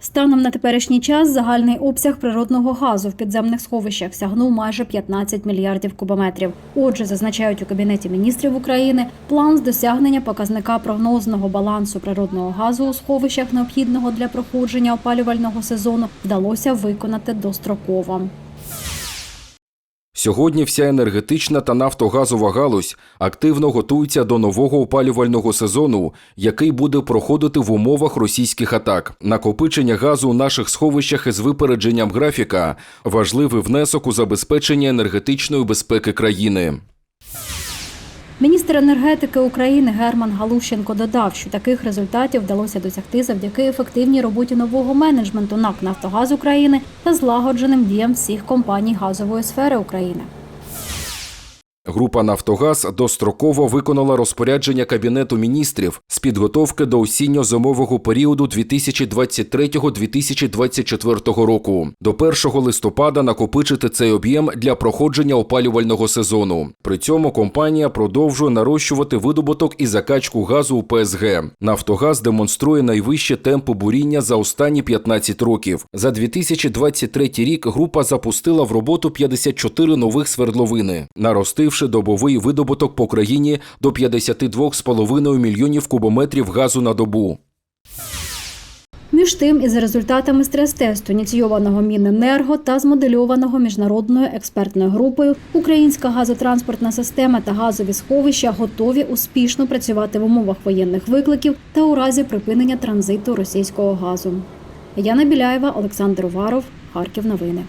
Станом на теперішній час загальний обсяг природного газу в підземних сховищах сягнув майже 15 мільярдів кубометрів. Отже, зазначають у кабінеті міністрів України, план з досягнення показника прогнозного балансу природного газу у сховищах, необхідного для проходження опалювального сезону, вдалося виконати достроково. Сьогодні вся енергетична та нафтогазова галузь активно готується до нового опалювального сезону, який буде проходити в умовах російських атак. Накопичення газу у наших сховищах із випередженням графіка важливий внесок у забезпечення енергетичної безпеки країни. Міністр енергетики України Герман Галущенко додав, що таких результатів вдалося досягти завдяки ефективній роботі нового менеджменту НАК «Нафтогаз України та злагодженим діям всіх компаній газової сфери України. Група Нафтогаз достроково виконала розпорядження Кабінету міністрів з підготовки до осінньо-зимового періоду 2023-2024 року. До 1 листопада накопичити цей об'єм для проходження опалювального сезону. При цьому компанія продовжує нарощувати видобуток і закачку газу у ПСГ. Нафтогаз демонструє найвищі темпи буріння за останні 15 років. За 2023 рік група запустила в роботу 54 нових свердловини, наростивши добовий видобуток по країні до 52,5 мільйонів кубометрів газу на добу. Між тим, із результатами стрес-тесту, ініційованого Міненерго та змодельованого міжнародною експертною групою, українська газотранспортна система та газові сховища готові успішно працювати в умовах воєнних викликів та у разі припинення транзиту російського газу. Яна Біляєва, Олександр Уваров, Харків. Новини.